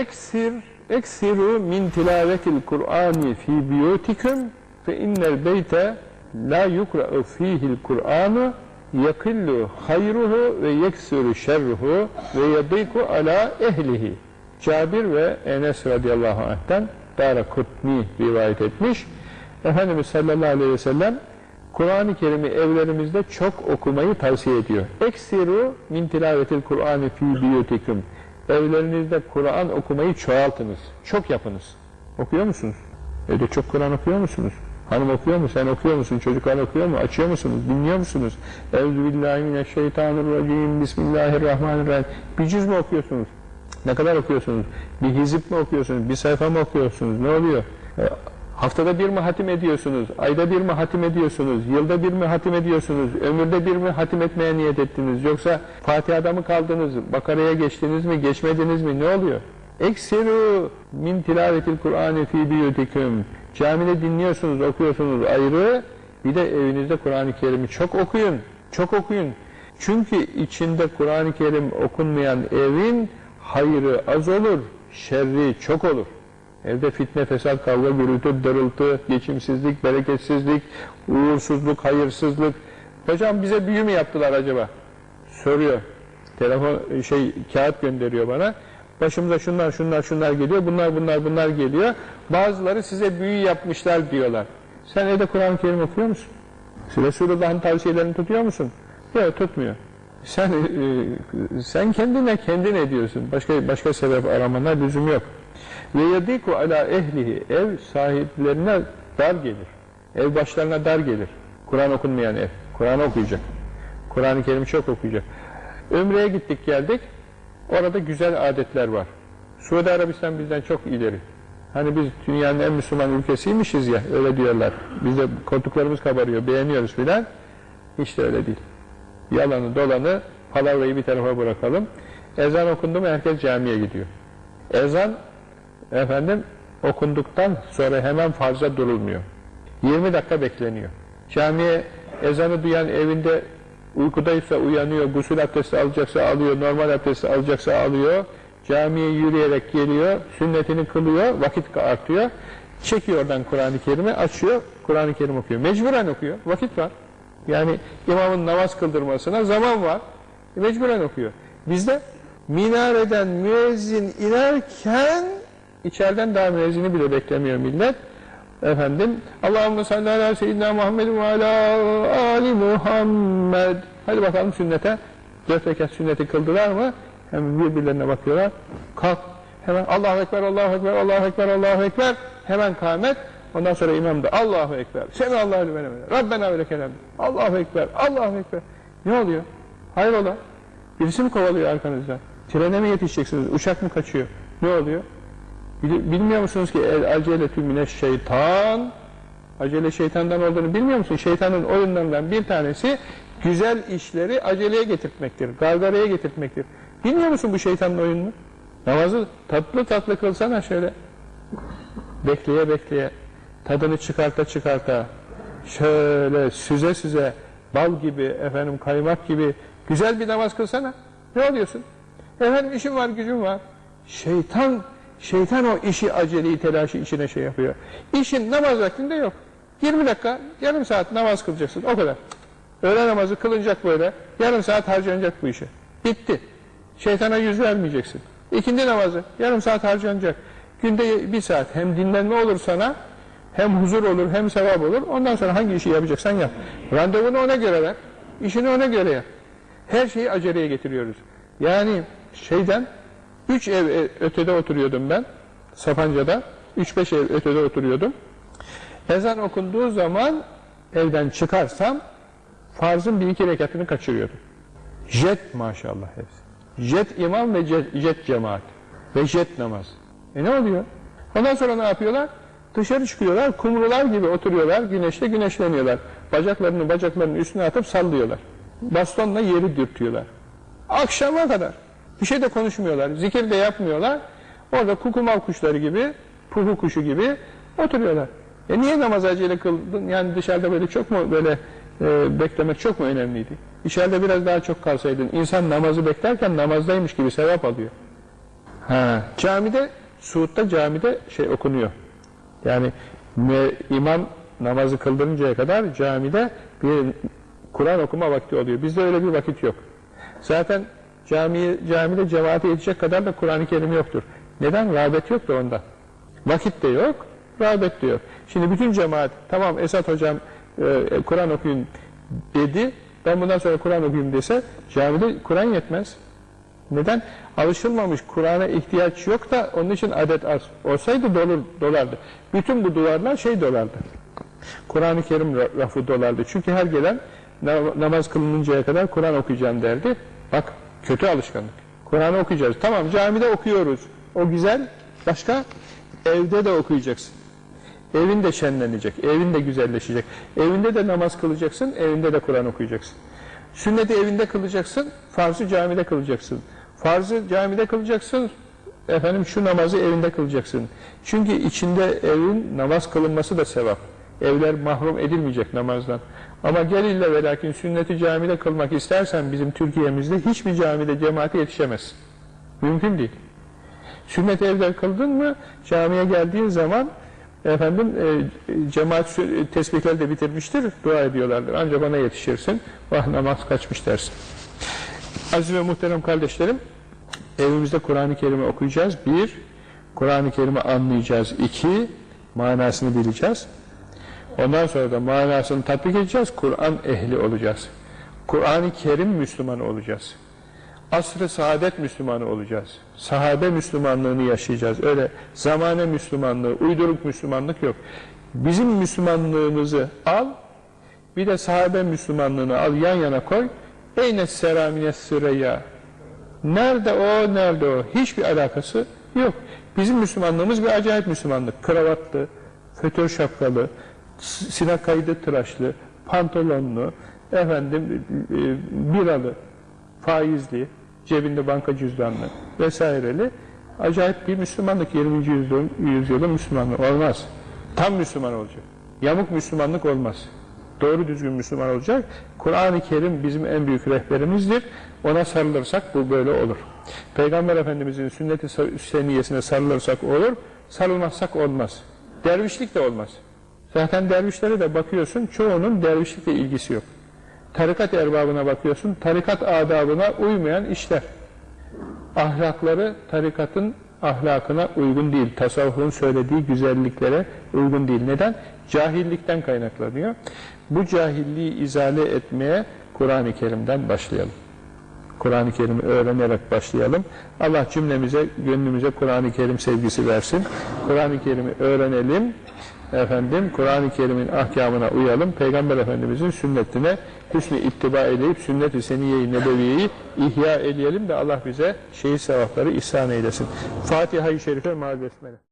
Eksir, eksiru min tilavetil Kur'ani fi biyutikum fe innel beyte la yukra'u fihil Kur'anu yakillu hayruhu ve yeksuru şerruhu ve yadiku ala ehlihi. Cabir ve Enes radıyallahu anh'ten Dara Kutni rivayet etmiş. Efendimiz sallallahu aleyhi ve sellem Kur'an-ı Kerim'i evlerimizde çok okumayı tavsiye ediyor. Eksiru min tilavetil Kur'ani fi biyutikum. Evlerinizde Kur'an okumayı çoğaltınız. Çok yapınız. Okuyor musunuz? Evde çok Kur'an okuyor musunuz? Hanım okuyor mu? Sen okuyor musun? Çocuklar okuyor mu? Açıyor musunuz? Dinliyor musunuz? Euzubillahimineşşeytanirracim. Bismillahirrahmanirrahim. Bir cüz mü okuyorsunuz? Ne kadar okuyorsunuz? Bir hizip mi okuyorsunuz? Bir sayfa mı okuyorsunuz? Ne oluyor? E, haftada bir mi hatim ediyorsunuz? Ayda bir mi hatim ediyorsunuz? Yılda bir mi hatim ediyorsunuz? Ömürde bir mi hatim etmeye niyet ettiniz? Yoksa Fatiha'da mı kaldınız? Bakara'ya geçtiniz mi? Geçmediniz mi? Ne oluyor? Eksiru min tilavetil Kur'ani fi biyutikum. Camide dinliyorsunuz, okuyorsunuz ayrı. Bir de evinizde Kur'an-ı Kerim'i çok okuyun. Çok okuyun. Çünkü içinde Kur'an-ı Kerim okunmayan evin hayrı az olur, şerri çok olur. Evde fitne, fesat, kavga, gürültü, darıltı, geçimsizlik, bereketsizlik, uğursuzluk, hayırsızlık. Hocam bize büyü mü yaptılar acaba? Soruyor. Telefon şey kağıt gönderiyor bana. Başımıza şunlar şunlar şunlar geliyor. Bunlar bunlar bunlar geliyor. Bazıları size büyü yapmışlar diyorlar. Sen evde Kur'an-ı Kerim okuyor musun? Resulullah'ın tavsiyelerini tutuyor musun? Yok tutmuyor. Sen e, sen kendine kendin ediyorsun. Başka başka sebep aramana lüzum yok. Ve yadiku ala ehlihi ev sahiplerine dar gelir. Ev başlarına dar gelir. Kur'an okunmayan ev. Kur'an okuyacak. Kur'an-ı Kerim'i çok okuyacak. Ömre'ye gittik geldik. Orada güzel adetler var. Suudi Arabistan bizden çok ileri. Hani biz dünyanın en Müslüman ülkesiymişiz ya öyle diyorlar. Biz koltuklarımız kabarıyor, beğeniyoruz filan. Hiç de öyle değil. Yalanı dolanı palavrayı bir tarafa bırakalım. Ezan okundu mu herkes camiye gidiyor. Ezan efendim okunduktan sonra hemen farza durulmuyor. 20 dakika bekleniyor. Camiye ezanı duyan evinde uykudaysa uyanıyor, gusül abdesti alacaksa alıyor, normal abdesti alacaksa alıyor. Camiye yürüyerek geliyor, sünnetini kılıyor, vakit artıyor. Çekiyor oradan Kur'an-ı Kerim'i, açıyor, Kur'an-ı Kerim okuyor. Mecburen okuyor, vakit var. Yani imamın namaz kıldırmasına zaman var. Mecburen okuyor. Bizde minareden müezzin inerken içeriden daha müezzini bile beklemiyor millet. Efendim Allahümme salli ala seyyidina Muhammed ve ala ali Muhammed. Hadi bakalım sünnete. Dört rekat sünneti kıldılar mı? Hemen birbirlerine bakıyorlar. Kalk. Hemen Allahu Ekber, Allahu Ekber, Allahu Ekber, Allahu Ekber. Hemen kâhmet. Ondan sonra imam da Allahu Ekber. Semi Allahu Ekber. Rabbena ve lekelem. Allahu Ekber, Allahu Ekber. Ne oluyor? Hayrola? Birisi mi kovalıyor arkanızda? Trene mi yetişeceksiniz? Uçak mı kaçıyor? Ne oluyor? Bilmiyor musunuz ki el aceletü mineş şeytan acele şeytandan olduğunu bilmiyor musun? Şeytanın oyunlarından bir tanesi güzel işleri aceleye getirtmektir. Gargaraya getirtmektir. Bilmiyor musun bu şeytanın oyununu? Namazı tatlı tatlı kılsana şöyle. Bekleye bekleye. Tadını çıkarta çıkarta. Şöyle süze süze bal gibi efendim kaymak gibi güzel bir namaz kılsana. Ne oluyorsun? Efendim işim var gücüm var. Şeytan Şeytan o işi aceleyi telaşı içine şey yapıyor. İşin namaz vaktinde yok. 20 dakika, yarım saat namaz kılacaksın. O kadar. Öğle namazı kılınacak böyle. Yarım saat harcanacak bu işe. Bitti. Şeytana yüz vermeyeceksin. İkindi namazı. Yarım saat harcanacak. Günde bir saat. Hem dinlenme olur sana, hem huzur olur, hem sevap olur. Ondan sonra hangi işi yapacaksan yap. Randevunu ona göre ver. İşini ona göre yap. Her şeyi aceleye getiriyoruz. Yani şeyden Üç ev ötede oturuyordum ben. Sapanca'da. Üç beş ev ötede oturuyordum. Ezan okunduğu zaman evden çıkarsam farzın bir iki rekatını kaçırıyordum. Jet maşallah hepsi. Jet imam ve jet, jet cemaat. Ve jet namaz. E ne oluyor? Ondan sonra ne yapıyorlar? Dışarı çıkıyorlar, kumrular gibi oturuyorlar, güneşte güneşleniyorlar. Bacaklarını bacaklarının üstüne atıp sallıyorlar. Bastonla yeri dürtüyorlar. Akşama kadar. Bir şey de konuşmuyorlar, zikir de yapmıyorlar. Orada kukumav kuşları gibi, puhu kuşu gibi oturuyorlar. E niye namaz acele kıldın? Yani dışarıda böyle çok mu böyle e, beklemek çok mu önemliydi? İçeride biraz daha çok kalsaydın, insan namazı beklerken namazdaymış gibi sevap alıyor. Ha, Camide, Suud'da camide şey okunuyor. Yani imam namazı kıldırıncaya kadar camide bir Kur'an okuma vakti oluyor. Bizde öyle bir vakit yok. Zaten camiye, camide cemaate yetecek kadar da Kur'an-ı Kerim yoktur. Neden? Rağbet yok da ondan. Vakit de yok, rağbet de yok. Şimdi bütün cemaat, tamam Esat hocam e, Kur'an okuyun dedi, ben bundan sonra Kur'an okuyayım dese, camide Kur'an yetmez. Neden? Alışılmamış, Kur'an'a ihtiyaç yok da onun için adet az. Olsaydı dolur, dolardı. Bütün bu duvarlar şey dolardı. Kur'an-ı Kerim ra- rafı dolardı. Çünkü her gelen na- namaz kılınıncaya kadar Kur'an okuyacağım derdi. Bak kötü alışkanlık. Kur'an'ı okuyacağız. Tamam camide okuyoruz. O güzel. Başka? Evde de okuyacaksın. Evin de şenlenecek. Evin de güzelleşecek. Evinde de namaz kılacaksın. Evinde de Kur'an okuyacaksın. Sünneti evinde kılacaksın. Farzı camide kılacaksın. Farzı camide kılacaksın. Efendim şu namazı evinde kılacaksın. Çünkü içinde evin namaz kılınması da sevap. Evler mahrum edilmeyecek namazdan. Ama gel ille ve lakin sünneti camide kılmak istersen bizim Türkiye'mizde hiçbir camide cemaate yetişemez. Mümkün değil. Sünnet evde kıldın mı camiye geldiğin zaman efendim e, cemaat sü- tesbihleri de bitirmiştir dua ediyorlardır. Ancak ona yetişirsin. Vah namaz kaçmış dersin. Aziz ve muhterem kardeşlerim evimizde Kur'an-ı Kerim'i okuyacağız. Bir, Kur'an-ı Kerim'i anlayacağız. İki, manasını bileceğiz. Ondan sonra da manasını tatbik edeceğiz. Kur'an ehli olacağız. Kur'an-ı Kerim Müslümanı olacağız. Asr-ı saadet Müslümanı olacağız. Sahabe Müslümanlığını yaşayacağız. Öyle zamane Müslümanlığı, uyduruk Müslümanlık yok. Bizim Müslümanlığımızı al, bir de sahabe Müslümanlığını al yan yana koy. Eyne seramine sıraya. Nerede o, nerede o? Hiçbir alakası yok. Bizim Müslümanlığımız bir acayip Müslümanlık. Kravatlı, fötör şapkalı, s- sinek kaydı tıraşlı, pantolonlu, efendim e, biralı, faizli, cebinde banka cüzdanlı vesaireli acayip bir Müslümanlık 20. yüzyılın, yüzyılın Müslümanlığı olmaz. Tam Müslüman olacak. Yamuk Müslümanlık olmaz. Doğru düzgün Müslüman olacak. Kur'an-ı Kerim bizim en büyük rehberimizdir. Ona sarılırsak bu böyle olur. Peygamber Efendimizin sünnet-i seniyesine sarılırsak olur, sarılmazsak olmaz. Dervişlik de olmaz. Zaten dervişlere de bakıyorsun, çoğunun dervişlikle ilgisi yok. Tarikat erbabına bakıyorsun, tarikat adabına uymayan işler. Ahlakları tarikatın ahlakına uygun değil. Tasavvufun söylediği güzelliklere uygun değil. Neden? Cahillikten kaynaklanıyor. Bu cahilliği izale etmeye Kur'an-ı Kerim'den başlayalım. Kur'an-ı Kerim'i öğrenerek başlayalım. Allah cümlemize, gönlümüze Kur'an-ı Kerim sevgisi versin. Kur'an-ı Kerim'i öğrenelim. Efendim, Kur'an-ı Kerim'in ahkamına uyalım. Peygamber Efendimiz'in sünnetine hüsnü ittiba edip sünnet-i seniye-i nebeviyeyi ihya edelim de Allah bize şehit sevapları ihsan eylesin. Fatiha-i Şerife, Mâl Besmele.